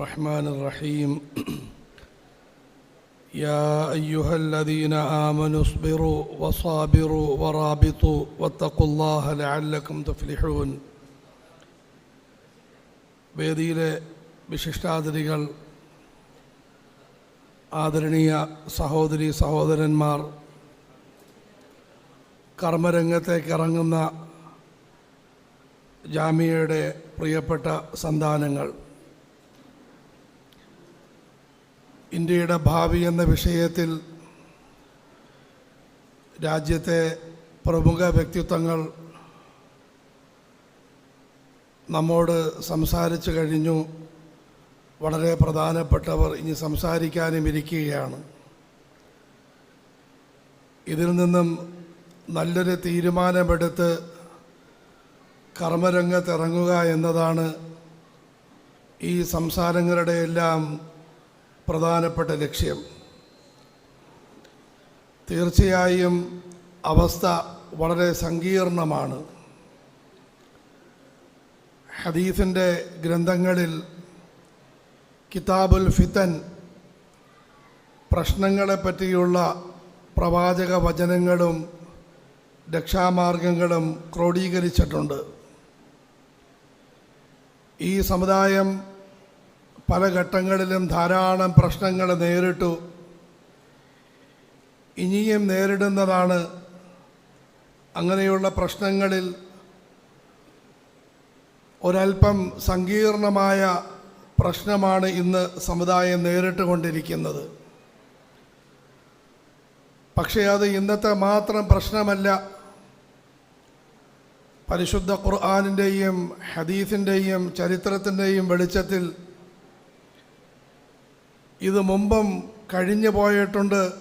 الرحمن الرحيم يا ايها الذين امنوا اصبروا وصابروا ورابطوا واتقوا الله لعلكم تفلحون വേദിയിലെ വിശിഷ്ടാതിഥികൾ ആദരണീയ സഹോദരി സഹോദരന്മാർ കർമ്മരംഗത്തേക്ക് ഇറങ്ങുന്ന ജാമ്യയുടെ പ്രിയപ്പെട്ട സന്താനങ്ങൾ ഇന്ത്യയുടെ ഭാവി എന്ന വിഷയത്തിൽ രാജ്യത്തെ പ്രമുഖ വ്യക്തിത്വങ്ങൾ നമ്മോട് സംസാരിച്ചു കഴിഞ്ഞു. വളരെ പ്രധാനപ്പെട്ടവർ ഇനി സംസാരിക്കാനും ഇരിക്കുകയാണ്. ഇതിൽ നിന്നും നല്ലൊരു തീരുമാനമെടുത്ത് കർമ്മരംഗത്തിറങ്ങുക എന്നതാണ് ഈ സംസാരങ്ങളുടെ എല്ലാം പ്രധാനപ്പെട്ട ലക്ഷ്യം. തീർച്ചയായും അവസ്ഥ വളരെ സങ്കീർണമാണ്. ഹദീഫിന്റെ ഗ്രന്ഥങ്ങളിൽ കിതാബുൽ ഫിത്തൻ പ്രശ്നങ്ങളെ പറ്റിയുള്ള പ്രവാചക വചനങ്ങളും രക്ഷാമാർഗങ്ങളും ക്രോഡീകരിച്ചിട്ടുണ്ട്. ഈ സമുദായം പല ഘട്ടങ്ങളിലും ധാരാളം പ്രശ്നങ്ങൾ നേരിട്ടു. ഇനിയും നേരിടുന്നതാണ് അങ്ങനെയുള്ള പ്രശ്നങ്ങളിൽ ഒരൽപ്പം സങ്കീർണമായ പ്രശ്നമാണ് ഇന്ന് സമുദായം നേരിട്ടുകൊണ്ടിരിക്കുന്നത്. പക്ഷേ അത് ഇന്നത്തെ മാത്രം പ്രശ്നമല്ല. പരിശുദ്ധ ഖുർആാനിന്റെയും ഹദീഫിന്റെയും ചരിത്രത്തിന്റെയും വെളിച്ചത്തിൽ ഇത് മുമ്പും കഴിഞ്ഞു പോയിട്ടുണ്ട്.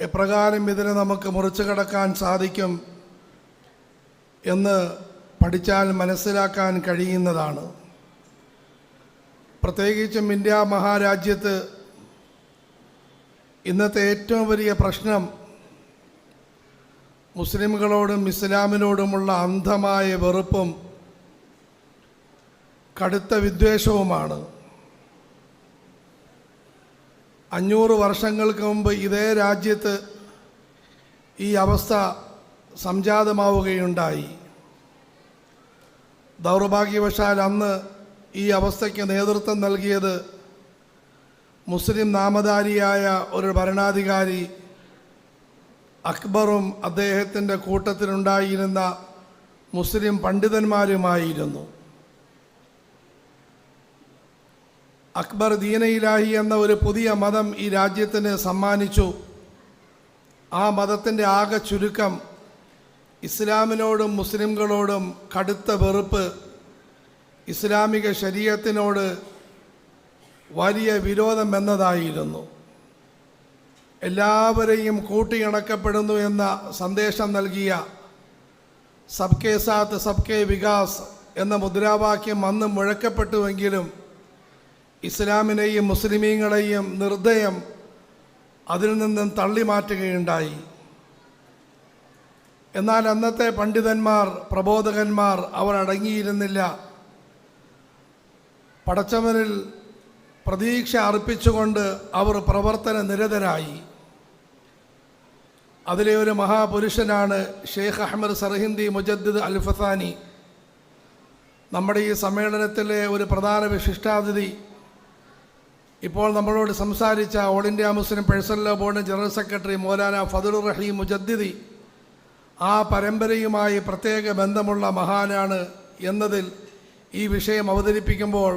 എപ്രകാരം ഇതിനെ നമുക്ക് മുറിച്ചു കടക്കാൻ സാധിക്കും എന്ന് പഠിച്ചാൽ മനസ്സിലാക്കാൻ കഴിയുന്നതാണ്. പ്രത്യേകിച്ചും ഇന്ത്യ മഹാരാജ്യത്ത് ഇന്നത്തെ ഏറ്റവും വലിയ പ്രശ്നം മുസ്ലിമുകളോടും ഇസ്ലാമിനോടുമുള്ള അന്ധമായ വെറുപ്പും കടുത്ത വിദ്വേഷവുമാണ്. അഞ്ഞൂറ് വർഷങ്ങൾക്ക് മുമ്പ് ഇതേ രാജ്യത്ത് ഈ അവസ്ഥ സംജാതമാവുകയുണ്ടായി. ദൗർഭാഗ്യവശാൽ അന്ന് ഈ അവസ്ഥയ്ക്ക് നേതൃത്വം നൽകിയത് മുസ്ലിം നാമധാരിയായ ഒരു ഭരണാധികാരി അക്ബറും അദ്ദേഹത്തിന്റെ കൂട്ടത്തിലുണ്ടായിരുന്ന മുസ്ലിം പണ്ഡിതന്മാരുമായിരുന്നു. അക്ബർ ദീനയിലാഹി എന്ന ഒരു പുതിയ മതം ഈ രാജ്യത്തിന് സമ്മാനിച്ചു. ആ മതത്തിന്റെ ആകെ ചുരുക്കം ഇസ്ലാമിനോടും മുസ്ലിംകളോടും കടുത്ത വെറുപ്പ് ഇസ്ലാമിക ശരീരത്തിനോട് വലിയ വിരോധം എന്നതായിരുന്നു. എല്ലാവരെയും കൂട്ടിയിണക്കപ്പെടുന്നു എന്ന സന്ദേശം നൽകിയ സബ്കെ സാത്ത് സബ്കെ വികാസ് എന്ന മുദ്രാവാക്യം അന്ന് മുഴക്കപ്പെട്ടുവെങ്കിലും ഇസ്ലാമിനെയും മുസ്ലിമീങ്ങളെയും നിർദ്ദയം അതിൽ നിന്നും തള്ളി മാറ്റുകയുണ്ടായി എന്നാൽ അന്നത്തെ പണ്ഡിതന്മാർ പ്രബോധകന്മാർ അവർ അടങ്ങിയിരുന്നില്ല. പടച്ചവനിൽ പ്രതീക്ഷ അർപ്പിച്ചുകൊണ്ട് അവർ പ്രവർത്തന നിരതരായി. അതിലെ ഒരു മഹാപുരുഷനാണ് ഷെയ്ഖ് അഹമ്മദ് സർഹിന്ദി മുജദ്ദിദ് അൽ ഫസാനി നമ്മുടെ ഈ സമ്മേളനത്തിലെ ഒരു പ്രധാന വിശിഷ്ടാതിഥി ഇപ്പോൾ നമ്മളോട് സംസാരിച്ച all India Muslim personal law board general secretary Maulana Fathur Rahim Mujaddidi ആ പരമ്പരയുമായി പ്രത്യേക ബന്ധമുള്ള മഹാനാണ് എന്നതിൽ ഈ വിഷയം അവതരിപ്പിക്കുമ്പോൾ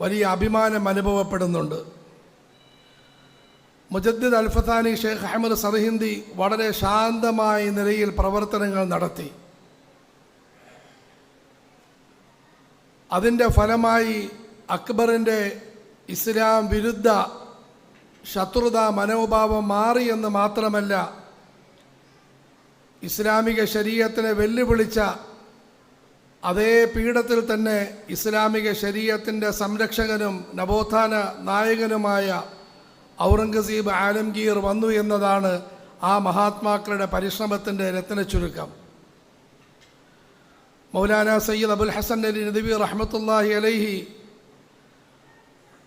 വലിയ അഭിമാനം അനുഭവപ്പെടുന്നുണ്ട്. മുജദ്ദിദ് അൽഫത്താനി ഷെയ്ഖ് അഹമ്മദ് സർഹിന്ദി വളരെ ശാന്തമായ നിലയിൽ പ്രവർത്തനങ്ങൾ നടത്തി. അതിന്റെ ഫലമായി അക്ബറിന്റെ ഇസ്ലാം വിരുദ്ധ ശത്രുത മനോഭാവം മാറി എന്ന് മാത്രമല്ല ഇസ്ലാമിക ശരീരത്തിനെ വെല്ലുവിളിച്ച അതേ പീഠത്തിൽ തന്നെ ഇസ്ലാമിക ശരീരത്തിന്റെ സംരക്ഷകനും നവോത്ഥാന നായകനുമായ ഔറംഗസീബ് ആലംഗീർ വന്നു എന്നതാണ് ആ മഹാത്മാക്കളുടെ പരിശ്രമത്തിന്റെ രത്ന ചുരുക്കം. മൗലാന സയ്യിദ് അബുൽ ഹസൻ അലി നദവി റഹ്മത്തുല്ലാഹി അലൈഹി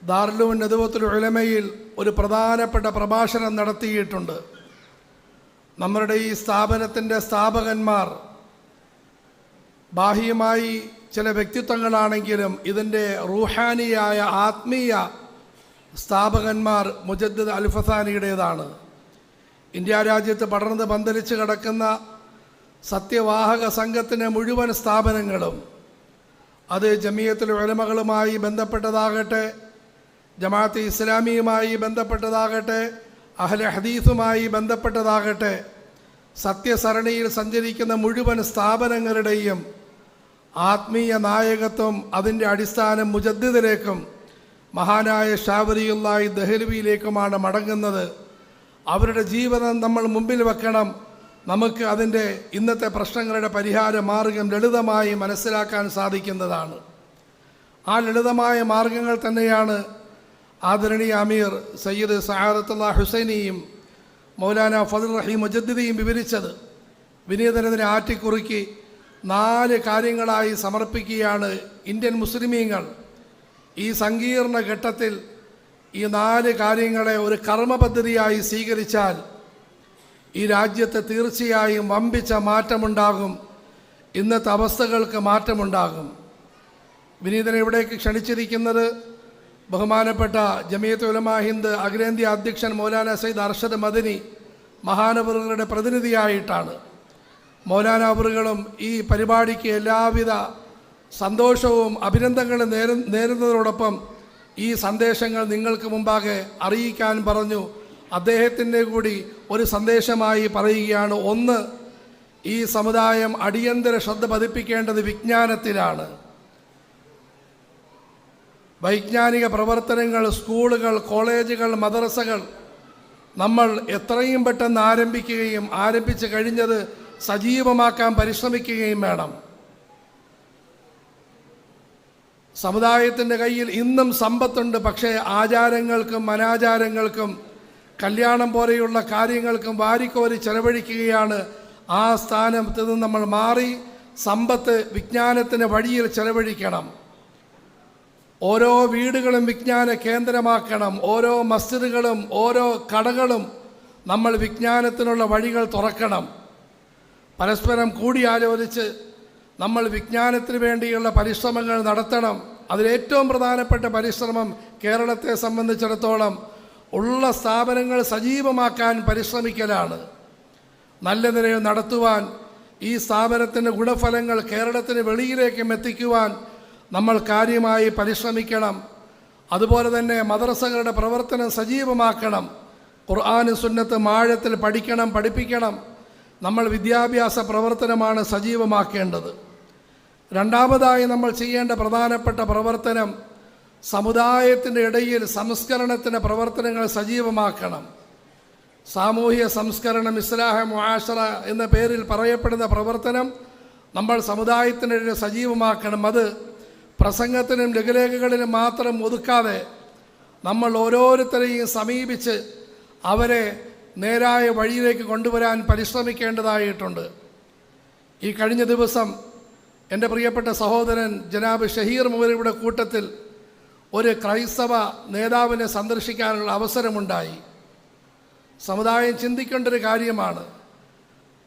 ദാർലുൻ നെതുവത്തുൽ ഉലമയിൽ ഒരു പ്രധാനപ്പെട്ട പ്രഭാഷണം നടത്തിയിട്ടുണ്ട്. നമ്മുടെ ഈ സ്ഥാപനത്തിന്റെ സ്ഥാപകന്മാർ ബാഹ്യമായി ചില വ്യക്തിത്വങ്ങളാണെങ്കിലും ഇതിന്റെ റൂഹാനിയായ ആത്മീയ സ്ഥാപകന്മാർ മുജദ്ദ് അൽഫസാനിയുടേതാണ്. ഇന്ത്യ രാജ്യത്ത് പടർന്ന് പന്തലിച്ച് കിടക്കുന്ന സത്യവാഹക സംഘത്തിന്റെ മുഴുവൻ സ്ഥാപനങ്ങളും അത് ജമീയത്തിലെ ഉലമകളുമായി ബന്ധപ്പെട്ടതാകട്ടെ ജമാഅത്ത് ഇസ്ലാമിയുമായി ബന്ധപ്പെട്ടതാകട്ടെ അഹ്ല ഹദീസുമായി ബന്ധപ്പെട്ടതാകട്ടെ സത്യസരണിയിൽ സഞ്ചരിക്കുന്ന മുഴുവൻ സ്ഥാപനങ്ങളുടെയും ആത്മീയ നായകത്വം അതിന്റെ അടിസ്ഥാനം മുജദ്ദിദിലേക്കും മഹാനായ ഷാവരിയുള്ളായി ദഹ്ലവിയിലേക്കുമാണ് മടങ്ങുന്നത്. അവരുടെ ജീവിതം നമ്മൾ മുമ്പിൽ വെക്കണം. നമുക്ക് അതിന്റെ ഇന്നത്തെ പ്രശ്നങ്ങളുടെ പരിഹാര മാർഗം ലളിതമായി മനസ്സിലാക്കാൻ സാധിക്കുന്നതാണ്. ആ ലളിതമായ മാർഗങ്ങൾ തന്നെയാണ് ആദരണീയ അമീർ സയ്യിദ് സഹാദത്തുള്ള ഹുസൈനിയും മൗലാന ഫതുൽ റഹീം മുജദ്ദിദിയും വിവരിച്ചത് വിനീതനതിനെ ആറ്റിക്കുറുക്കി നാല് കാര്യങ്ങളായി സമർപ്പിക്കുകയാണ് ഇന്ത്യൻ മുസ്ലിമീങ്ങൾ. ഈ സങ്കീർണ ഘട്ടത്തിൽ ഈ നാല് കാര്യങ്ങളെ ഒരു കർമ്മ പദ്ധതിയായി സ്വീകരിച്ചാൽ ഈ രാജ്യത്ത് തീർച്ചയായും വമ്പിച്ച മാറ്റമുണ്ടാകും. ഇന്നത്തെ അവസ്ഥകൾക്ക് മാറ്റമുണ്ടാകും. വിനീതനെ ഇവിടേക്ക് ക്ഷണിച്ചിരിക്കുന്നത്? ബഹുമാനപ്പെട്ട ജമിയത്ത് ഉലമാ ഹിന്ദ് അഖിലേന്ത്യാ അധ്യക്ഷൻ മൗലാന സയ്യിദ് അർഷദ് മദനി മഹാനവറുകളുടെ പ്രതിനിധിയായിട്ടാണ്. മൗലാന ഈ പരിപാടിക്ക് എല്ലാവിധ സന്തോഷവും അഭിനന്ദനങ്ങളും നേരു നേരുന്നതോടൊപ്പം ഈ സന്ദേശങ്ങൾ നിങ്ങൾക്ക് മുമ്പാകെ അറിയിക്കാൻ പറഞ്ഞു അദ്ദേഹത്തിന്റെ കൂടി ഒരു സന്ദേശമായി പറയുകയാണ്. ഒന്ന് ഈ സമുദായം അടിയന്തര ശ്രദ്ധ പതിപ്പിക്കേണ്ടത് വിജ്ഞാനത്തിലാണ്. വൈജ്ഞാനിക പ്രവർത്തനങ്ങൾ സ്കൂളുകൾ കോളേജുകൾ മദ്രസകൾ നമ്മൾ എത്രയും പെട്ടെന്ന് ആരംഭിക്കുകയും ആരംഭിച്ച് കഴിഞ്ഞത് സജീവമാക്കാൻ പരിശ്രമിക്കുകയും വേണം. സമുദായത്തിന്റെ കയ്യിൽ ഇന്നും സമ്പത്തുണ്ട് പക്ഷേ ആചാരങ്ങൾക്കും അനാചാരങ്ങൾക്കും കല്യാണം പോലെയുള്ള കാര്യങ്ങൾക്കും വാരിക്കോരി ചെലവഴിക്കുകയാണ്. ആ സ്ഥാനത്ത് നിന്ന് നമ്മൾ മാറി സമ്പത്ത് വിജ്ഞാനത്തിന്റെ വഴിയിൽ ചെലവഴിക്കണം. ഓരോ വീടുകളും വിജ്ഞാന കേന്ദ്രമാക്കണം. ഓരോ മസ്ജിദുകളും ഓരോ കടകളും നമ്മൾ വിജ്ഞാനത്തിനുള്ള വഴികൾ തുറക്കണം. പരസ്പരം കൂടിയാലോചിച്ച് നമ്മൾ വിജ്ഞാനത്തിന് വേണ്ടിയുള്ള പരിശ്രമങ്ങൾ നടത്തണം. അതിലേറ്റവും പ്രധാനപ്പെട്ട പരിശ്രമം കേരളത്തെ സംബന്ധിച്ചിടത്തോളം ഉള്ള സ്ഥാപനങ്ങൾ സജീവമാക്കാൻ പരിശ്രമിക്കലാണ്. നല്ല നിലയിൽ നടത്തുവാൻ ഈ സ്ഥാപനത്തിന്റെ ഗുണഫലങ്ങൾ കേരളത്തിന് വെളിയിലേക്കും എത്തിക്കുവാൻ നമ്മൾ കാര്യമായി പരിശ്രമിക്കണം. അതുപോലെ തന്നെ മദ്രസകളുടെ പ്രവർത്തനം സജീവമാക്കണം. ഖുർആാന് സുന്നത്ത് മാഴത്തിൽ പഠിക്കണം പഠിപ്പിക്കണം. നമ്മൾ വിദ്യാഭ്യാസ പ്രവർത്തനമാണ് സജീവമാക്കേണ്ടത്. രണ്ടാമതായി നമ്മൾ ചെയ്യേണ്ട പ്രധാനപ്പെട്ട പ്രവർത്തനം സമുദായത്തിന്റെ ഇടയിൽ സംസ്കരണത്തിന്റെ പ്രവർത്തനങ്ങൾ സജീവമാക്കണം. സാമൂഹ്യ സംസ്കരണം ഇസ്ലാഹ മുആഷറ എന്ന പേരിൽ പറയപ്പെടുന്ന പ്രവർത്തനം നമ്മൾ സമുദായത്തിനിടയിൽ സജീവമാക്കണം. അത് പ്രസംഗത്തിനും ലഘുലേഖകളിലും മാത്രം ഒതുക്കാതെ നമ്മൾ ഓരോരുത്തരെയും സമീപിച്ച് അവരെ നേരായ വഴിയിലേക്ക് കൊണ്ടുവരാൻ പരിശ്രമിക്കേണ്ടതായിട്ടുണ്ട്. ഈ കഴിഞ്ഞ ദിവസം എന്റെ പ്രിയപ്പെട്ട സഹോദരൻ ജനാബ് ഷഹീർ മുവരിയുടെ കൂട്ടത്തിൽ ഒരു ക്രൈസ്തവ നേതാവിനെ സന്ദർശിക്കാനുള്ള അവസരമുണ്ടായി. സമുദായം ചിന്തിക്കേണ്ട ഒരു കാര്യമാണ്.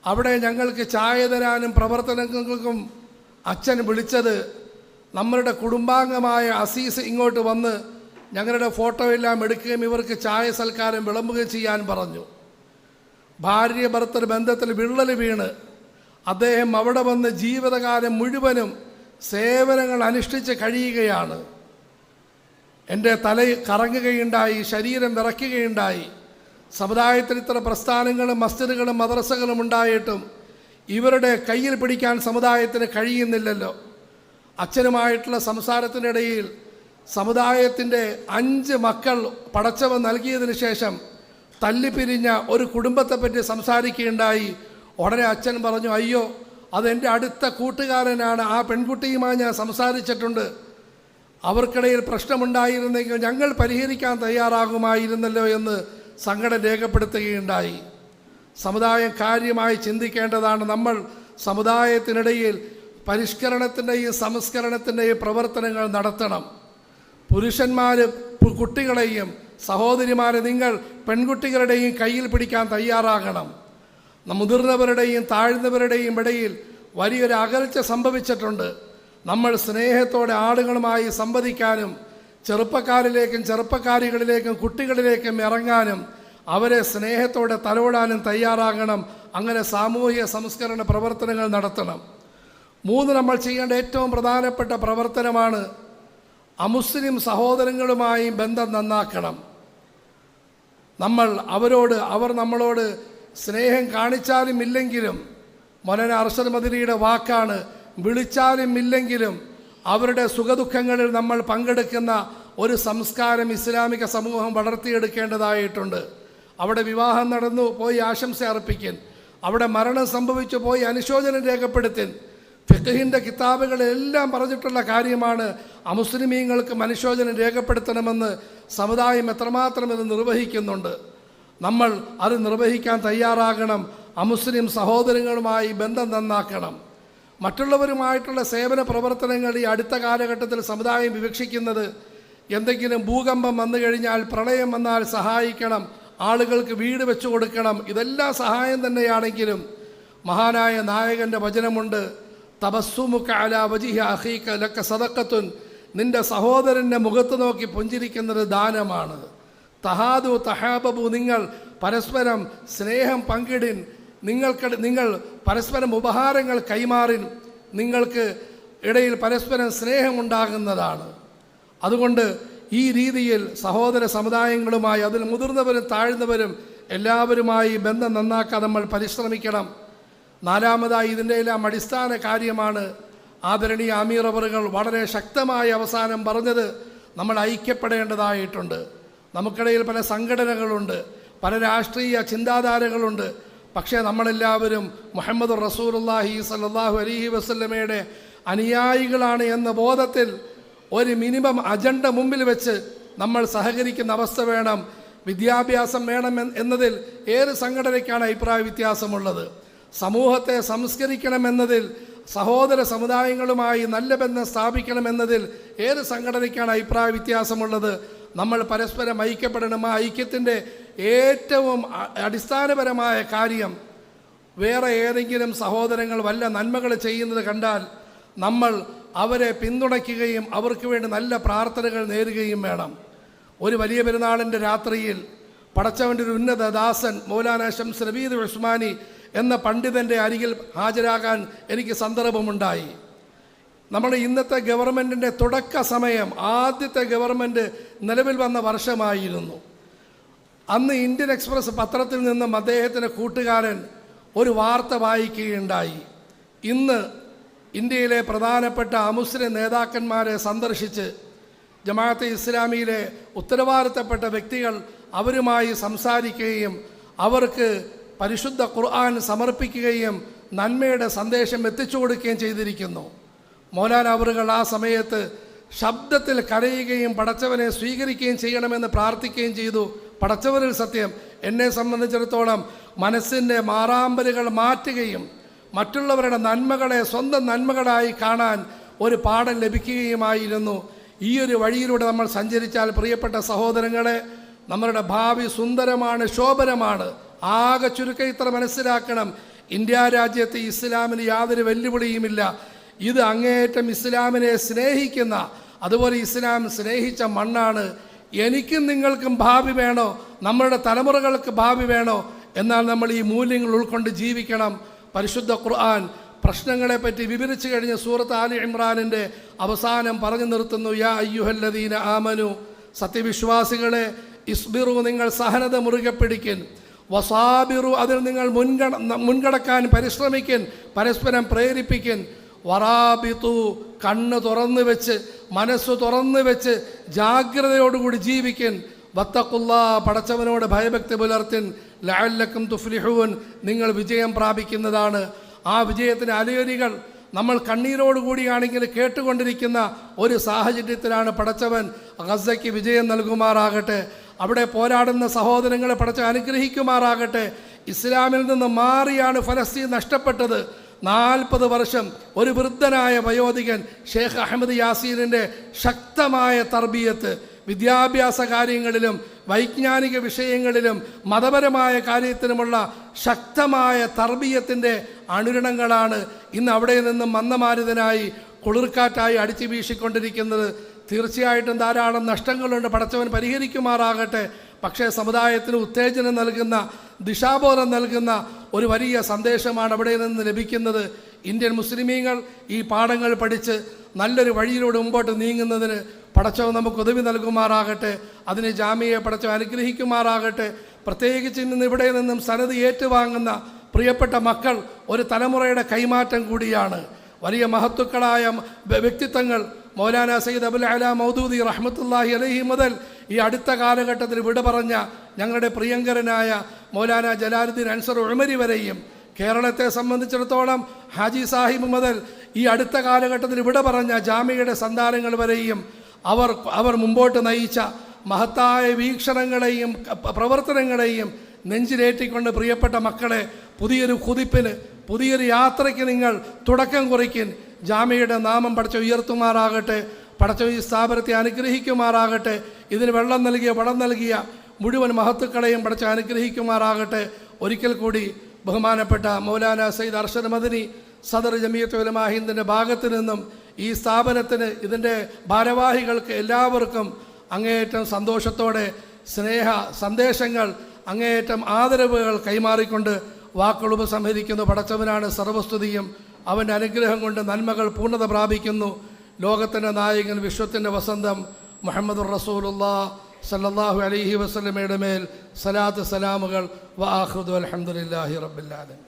അവിടെ ഞങ്ങൾക്ക് ചായ തരാനും പ്രവർത്തനങ്ങൾക്കും അച്ഛൻ വിളിച്ചത് നമ്മളുടെ കുടുംബാംഗമായ അസീസ് ഇങ്ങോട്ട് വന്ന് ഞങ്ങളുടെ ഫോട്ടോ എല്ലാം എടുക്കുകയും ഇവർക്ക് ചായ സൽക്കാരം വിളമ്പുകയും ചെയ്യാൻ പറഞ്ഞു. ഭാര്യ ഭർത്തർ ബന്ധത്തിൽ വിള്ളൽ വീണ്. അദ്ദേഹം അവിടെ വന്ന് ജീവിതകാലം മുഴുവനും സേവനങ്ങൾ അനുഷ്ഠിച്ച് കഴിയുകയാണ്. എന്റെ തല കറങ്ങുകയുണ്ടായി ശരീരം വിറയ്ക്കുകയുണ്ടായി. സമുദായത്തിൽ ഇത്ര പ്രസ്ഥാനങ്ങളും മസ്ജിദുകളും മദ്രസകളും ഉണ്ടായിട്ടും ഇവരുടെ കയ്യിൽ പിടിക്കാൻ സമുദായത്തിന് കഴിയുന്നില്ലല്ലോ. അച്ഛനുമായിട്ടുള്ള സംസാരത്തിനിടയിൽ സമുദായത്തിന്റെ അഞ്ച് മക്കൾ പടച്ചവ നൽകിയതിന് ശേഷം തല്ലിപ്പിരിഞ്ഞ ഒരു കുടുംബത്തെപ്പറ്റി സംസാരിക്കുകയുണ്ടായി. ഉടനെ അച്ഛൻ പറഞ്ഞു അയ്യോ അതെന്റെ അടുത്ത കൂട്ടുകാരനാണ്. ആ പെൺകുട്ടിയുമായി ഞാൻ സംസാരിച്ചിട്ടുണ്ട്. അവർക്കിടയിൽ പ്രശ്നമുണ്ടായിരുന്നെങ്കിൽ ഞങ്ങൾ പരിഹരിക്കാൻ തയ്യാറാകുമായിരുന്നല്ലോ എന്ന് സങ്കടം രേഖപ്പെടുത്തുകയുണ്ടായി. സമുദായം കാര്യമായി ചിന്തിക്കേണ്ടതാണ് നമ്മൾ സമുദായത്തിനിടയിൽ പരിഷ്കരണത്തിന്റെയും സംസ്കരണത്തിന്റെയും പ്രവർത്തനങ്ങൾ നടത്തണം. പുരുഷന്മാർ കുട്ടികളെയും സഹോദരിമാരെ നിങ്ങൾ പെൺകുട്ടികളുടെയും കയ്യിൽ പിടിക്കാൻ തയ്യാറാകണം. മുതിർന്നവരുടെയും താഴ്ന്നവരുടെയും ഇടയിൽ വലിയൊരു അകൽച്ച സംഭവിച്ചിട്ടുണ്ട്. നമ്മൾ സ്നേഹത്തോടെ ആളുകളുമായി സംവദിക്കാനും ചെറുപ്പക്കാരിലേക്കും ചെറുപ്പക്കാരികളിലേക്കും കുട്ടികളിലേക്കും ഇറങ്ങാനും അവരെ സ്നേഹത്തോടെ തലോടാനും തയ്യാറാകണം. അങ്ങനെ സാമൂഹിക സംസ്കരണ പ്രവർത്തനങ്ങൾ നടത്തണം. മൂന്ന് നമ്മൾ ചെയ്യേണ്ട ഏറ്റവും പ്രധാനപ്പെട്ട പ്രവർത്തനമാണ് അമുസ്ലിം സഹോദരങ്ങളുമായി ബന്ധം നന്നാക്കണം. നമ്മൾ അവരോട് അവർ നമ്മളോട് സ്നേഹം കാണിച്ചാലും ഇല്ലെങ്കിലും മൊലന അർഷദ് മദിനിയുടെ വാക്കാണ് വിളിച്ചാലും ഇല്ലെങ്കിലും അവരുടെ സുഖദുഃഖങ്ങളിൽ നമ്മൾ പങ്കെടുക്കുന്ന ഒരു സംസ്കാരം ഇസ്ലാമിക സമൂഹം വളർത്തിയെടുക്കേണ്ടതായിട്ടുണ്ട്. അവിടെ വിവാഹം നടന്നു പോയി ആശംസ അർപ്പിക്കൻ. അവിടെ മരണം സംഭവിച്ചു പോയി അനുശോചനം രേഖപ്പെടുത്തിൻ. ഫിഖഹിന്റെ കിതാബുകളെല്ലാം പറഞ്ഞിട്ടുള്ള കാര്യമാണ് അമുസ്ലിമീങ്ങൾക്ക് മനുഷ്യോചനം രേഖപ്പെടുത്തണമെന്ന് സമുദായം എത്രമാത്രം ഇത് നിർവഹിക്കുന്നുണ്ട്. നമ്മൾ അത് നിർവഹിക്കാൻ തയ്യാറാകണം. അമുസ്ലിം സഹോദരങ്ങളുമായി ബന്ധം നന്നാക്കണം. മറ്റുള്ളവരുമായിട്ടുള്ള സേവന പ്രവർത്തനങ്ങൾ ഈ അടുത്ത കാലഘട്ടത്തിൽ സമുദായം വിവക്ഷിക്കുന്നത് എന്തെങ്കിലും ഭൂകമ്പം വന്നു കഴിഞ്ഞാൽ പ്രളയം വന്നാൽ സഹായിക്കണം ആളുകൾക്ക് വീട് വെച്ചു കൊടുക്കണം ഇതെല്ലാം സഹായം തന്നെയാണെങ്കിലും മഹാനായ നായകന്റെ വചനമുണ്ട്. തപസ്സുമുക്ക അല വജിഹ അഹീക്ക ലക്ക സദക്കത്തുൻ നിന്റെ സഹോദരന്റെ മുഖത്ത് നോക്കി പുഞ്ചിരിക്കുന്നത് ദാനമാണ്. തഹാദു തഹാബബു നിങ്ങൾ പരസ്പരം സ്നേഹം പങ്കിടിൻ. നിങ്ങൾക്ക് നിങ്ങൾ പരസ്പരം ഉപഹാരങ്ങൾ കൈമാറിൻ. നിങ്ങൾക്ക് ഇടയിൽ പരസ്പരം സ്നേഹമുണ്ടാകുന്നതാണ്. അതുകൊണ്ട് ഈ രീതിയിൽ സഹോദര സമുദായങ്ങളുമായി അതിൽ മുതിർന്നവരും താഴ്ന്നവരും എല്ലാവരുമായി ബന്ധം നന്നാക്കാൻ നമ്മൾ പരിശ്രമിക്കണം. നാലാമതായി ഇതിന്റെ എല്ലാം അടിസ്ഥാന കാര്യമാണ് ആദരണീയ അമീർ വളരെ ശക്തമായ അവസാനം പറഞ്ഞത് നമ്മൾ ഐക്യപ്പെടേണ്ടതായിട്ടുണ്ട്. നമുക്കിടയിൽ പല സംഘടനകളുണ്ട് പല രാഷ്ട്രീയ ചിന്താധാരകളുണ്ട്. പക്ഷേ നമ്മളെല്ലാവരും മുഹമ്മദ് റസൂലുള്ളാഹി സല്ലാഹു അലഹി വസല്ലമയുടെ അനുയായികളാണ് എന്ന ബോധത്തിൽ ഒരു മിനിമം അജണ്ട മുമ്പിൽ വെച്ച് നമ്മൾ സഹകരിക്കുന്ന അവസ്ഥ വേണം വിദ്യാഭ്യാസം വേണം എന്നതിൽ ഏത് സംഘടനയ്ക്കാണ് അഭിപ്രായ വ്യത്യാസമുള്ളത്? സമൂഹത്തെ സംസ്കരിക്കണമെന്നതിൽ സഹോദര സമുദായങ്ങളുമായി നല്ല ബന്ധം സ്ഥാപിക്കണമെന്നതിൽ ഏത് സംഘടനയ്ക്കാണ് അഭിപ്രായ വ്യത്യാസമുള്ളത്? നമ്മൾ പരസ്പരം ഐക്യപ്പെടണം. ആ ഐക്യത്തിന്റെ ഏറ്റവും അടിസ്ഥാനപരമായ കാര്യം വേറെ ഏതെങ്കിലും സഹോദരങ്ങൾ വല്ല നന്മകൾ ചെയ്യുന്നത് കണ്ടാൽ നമ്മൾ അവരെ പിന്തുണയ്ക്കുകയും അവർക്ക് വേണ്ടി നല്ല പ്രാർത്ഥനകൾ നേരുകയും വേണം. ഒരു വലിയ പെരുന്നാളിന്റെ രാത്രിയിൽ പടച്ചവന്റെ ഒരു ഉന്നത ദാസൻ മൗലാന ഷംസ് റബീദ് ഉസ്മാനി എന്ന പണ്ഡിതന്റെ അരികിൽ ഹാജരാകാൻ എനിക്ക് സന്ദർഭമുണ്ടായി. നമ്മുടെ ഇന്നത്തെ ഗവൺമെന്റിന്റെ തുടക്ക സമയം ആദ്യത്തെ ഗവൺമെന്റ് നിലവിൽ വന്ന വർഷമായിരുന്നു. അന്ന് ഇന്ത്യൻ എക്സ്പ്രസ് പത്രത്തിൽ നിന്നും അദ്ദേഹത്തിന്റെ കൂട്ടുകാരൻ ഒരു വാർത്ത വായിക്കുകയുണ്ടായി. ഇന്ന് ഇന്ത്യയിലെ പ്രധാനപ്പെട്ട അമുസ്ലിം നേതാക്കന്മാരെ സന്ദർശിച്ച് ജമാഅത്തെ ഇസ്ലാമിയിലെ ഉത്തരവാദിത്തപ്പെട്ട വ്യക്തികൾ അവരുമായി സംസാരിക്കുകയും അവർക്ക് പരിശുദ്ധ ഖുർആൻ സമർപ്പിക്കുകയും നന്മയുടെ സന്ദേശം എത്തിച്ചു കൊടുക്കുകയും ചെയ്തിരിക്കുന്നു. മൗലാന അവറുകൾ ആ സമയത്ത് ശബ്ദത്തിൽ കരയുകയും പടച്ചവനെ സ്വീകരിക്കുകയും ചെയ്യണമെന്ന് പ്രാർത്ഥിക്കുകയും ചെയ്തു. പടച്ചവരിൽ സത്യം എന്നെ സംബന്ധിച്ചിടത്തോളം മനസ്സിന്റെ മാറാമ്പലുകൾ മാറ്റുകയും മറ്റുള്ളവരുടെ നന്മകളെ സ്വന്തം നന്മകളായി കാണാൻ ഒരു പാഠം ലഭിക്കുകയുമായിരുന്നു. ഈ ഒരു വഴിയിലൂടെ നമ്മൾ സഞ്ചരിച്ചാൽ പ്രിയപ്പെട്ട സഹോദരങ്ങളെ നമ്മളുടെ ഭാവി സുന്ദരമാണ് ശോഭനമാണ്. ആകെ ചുരുക്കം ഇത്ര മനസ്സിലാക്കണം. ഇന്ത്യ രാജ്യത്ത് ഇസ്ലാമിന് യാതൊരു വെല്ലുവിളിയുമില്ല. ഇത് അങ്ങേയറ്റം ഇസ്ലാമിനെ സ്നേഹിക്കുന്ന അതുപോലെ ഇസ്ലാം സ്നേഹിച്ച മണ്ണാണ്. എനിക്കും നിങ്ങൾക്കും ഭാവി വേണോ? നമ്മളുടെ തലമുറകൾക്ക് ഭാവി വേണോ? എന്നാൽ നമ്മൾ ഈ മൂല്യങ്ങൾ ഉൾക്കൊണ്ട് ജീവിക്കണം. പരിശുദ്ധ ഖുർആൻ പ്രശ്നങ്ങളെപ്പറ്റി വിവരിച്ചു കഴിഞ്ഞ സൂറത്ത് ആലി ഇമ്രാനിന്റെ അവസാനം പറഞ്ഞു നിർത്തുന്നു യാ അയ്യുഹല്ലദീന ആമനു സത്യവിശ്വാസികളെ ഇസ്ബിറു നിങ്ങൾ സഹനത മുറുകെ പിടിക്കൻ. വസാബിറു അതിൽ നിങ്ങൾ മുൻകട മുൻകടക്കാൻ പരിശ്രമിക്കൻ പരസ്പരം പ്രേരിപ്പിക്കൻ. വറാബിത്തു കണ്ണ് തുറന്നു വെച്ച് മനസ്സ് തുറന്നു വെച്ച് ജാഗ്രതയോടുകൂടി ജീവിക്കൻ. വത്തക്കുള്ള പടച്ചവനോട് ഭയഭക്തി പുലർത്തിൻ. ലഅല്ലക്കും തുഫ്ലിഹൂൻ നിങ്ങൾ വിജയം പ്രാപിക്കുന്നതാണ്. ആ വിജയത്തിന് അലയൊലികൾ നമ്മൾ കണ്ണീരോടുകൂടിയാണെങ്കിൽ കേട്ടുകൊണ്ടിരിക്കുന്ന ഒരു സാഹചര്യത്തിലാണ് പടച്ചവൻ ഗസയ്ക്ക് വിജയം നൽകുമാറാകട്ടെ. അവിടെ പോരാടുന്ന സഹോദരങ്ങളെ പടച്ച് അനുഗ്രഹിക്കുമാറാകട്ടെ. ഇസ്ലാമിൽ നിന്ന് മാറിയാണ് ഫലസ്തീൻ നഷ്ടപ്പെട്ടത്. നാൽപ്പത് വർഷം ഒരു വൃദ്ധനായ വയോധികൻ ഷേഖ് അഹമ്മദ് യാസീനിന്റെ ശക്തമായ തർബീയത്ത് വിദ്യാഭ്യാസ കാര്യങ്ങളിലും വൈജ്ഞാനിക വിഷയങ്ങളിലും മതപരമായ കാര്യത്തിലുമുള്ള ശക്തമായ തർബീയത്തിന്റെ അനുരണങ്ങളാണ് ഇന്ന് അവിടെ നിന്നും മന്ദമാരുതനായി കുളിർക്കാറ്റായി അടിച്ചു വീശിക്കൊണ്ടിരിക്കുന്നത് തീർച്ചയായിട്ടും ധാരാളം നഷ്ടങ്ങളുണ്ട്. പടച്ചവൻ പരിഹരിക്കുമാറാകട്ടെ. പക്ഷേ സമുദായത്തിന് ഉത്തേജനം നൽകുന്ന ദിശാബോധം നൽകുന്ന ഒരു വലിയ സന്ദേശമാണ് അവിടെ നിന്ന് ലഭിക്കുന്നത്. ഇന്ത്യൻ മുസ്ലിമീങ്ങൾ ഈ പാഠങ്ങൾ പഠിച്ച് നല്ലൊരു വഴിയിലൂടെ മുമ്പോട്ട് നീങ്ങുന്നതിന് പടച്ചവൻ നമുക്ക് ഉദവി നൽകുമാറാകട്ടെ. അതിന് ജാമ്യയെ പടച്ചവൻ അനുഗ്രഹിക്കുമാറാകട്ടെ. പ്രത്യേകിച്ച് ഇന്ന് ഇവിടെ നിന്നും സനത് ഏറ്റുവാങ്ങുന്ന പ്രിയപ്പെട്ട മക്കൾ ഒരു തലമുറയുടെ കൈമാറ്റം കൂടിയാണ്. വലിയ മഹത്തുക്കളായ വ്യ- വ്യക്തിത്വങ്ങൾ മൗലാന സയ്യിദ് അബുൽ അല മൗദൂദി റഹ്മത്തുല്ലാഹി അലഹി മുതൽ ഈ അടുത്ത കാലഘട്ടത്തിൽ വിട പറഞ്ഞ ഞങ്ങളുടെ പ്രിയങ്കരനായ മൗലാന ജലാലുദ്ദീൻ അൻസർ ഉമരി വരെയും കേരളത്തെ സംബന്ധിച്ചിടത്തോളം ഹാജി സാഹിബ് മുതൽ ഈ അടുത്ത കാലഘട്ടത്തിൽ വിട പറഞ്ഞ ജാമ്യയുടെ സന്താനങ്ങൾ വരെയും അവർ അവർ മുമ്പോട്ട് നയിച്ച മഹത്തായ വീക്ഷണങ്ങളെയും പ്രവർത്തനങ്ങളെയും നെഞ്ചിലേറ്റിക്കൊണ്ട് പ്രിയപ്പെട്ട മക്കളെ പുതിയൊരു കുതിപ്പിന് പുതിയൊരു യാത്രയ്ക്ക് നിങ്ങൾ തുടക്കം കുറിക്കൻ ജാമ്യയുടെ നാമം പഠിച്ച ഉയർത്തുമാറാകട്ടെ. പടച്ച ഈ സ്ഥാപനത്തെ അനുഗ്രഹിക്കുമാറാകട്ടെ. ഇതിന് വെള്ളം നൽകിയ വളം നൽകിയ മുഴുവൻ മഹത്തുക്കളെയും പടച്ച അനുഗ്രഹിക്കുമാറാകട്ടെ. ഒരിക്കൽ കൂടി ബഹുമാനപ്പെട്ട മൗലാന സയ്യിദ് അർഷദ് മദനി സദർ ജമിയത്ത് ഉലമാഹിന്ദിന്റെ ഭാഗത്തു നിന്നും ഈ സ്ഥാപനത്തിന് ഇതിന്റെ ഭാരവാഹികൾക്ക് എല്ലാവർക്കും അങ്ങേയറ്റം സന്തോഷത്തോടെ സ്നേഹ സന്ദേശങ്ങൾ അങ്ങേയറ്റം ആദരവുകൾ കൈമാറിക്കൊണ്ട് വാക്കുകൾ പടച്ചവനാണ് സർവസ്തുതിയും. അവന്റെ അനുഗ്രഹം കൊണ്ട് നന്മകൾ പൂർണത പ്രാപിക്കുന്നു. ലോകത്തിന്റെ നായകൻ വിശ്വത്തിന്റെ വസന്തം മുഹമ്മദ് റസൂലുല്ലാ സല്ലാഹു അലഹി വസ്ലമയുടെ മേൽ സലാത്ത് സലാമുകൾ. വാഹുദ് അലഹമുല്ലാഹി റബ്ബില്ലാലം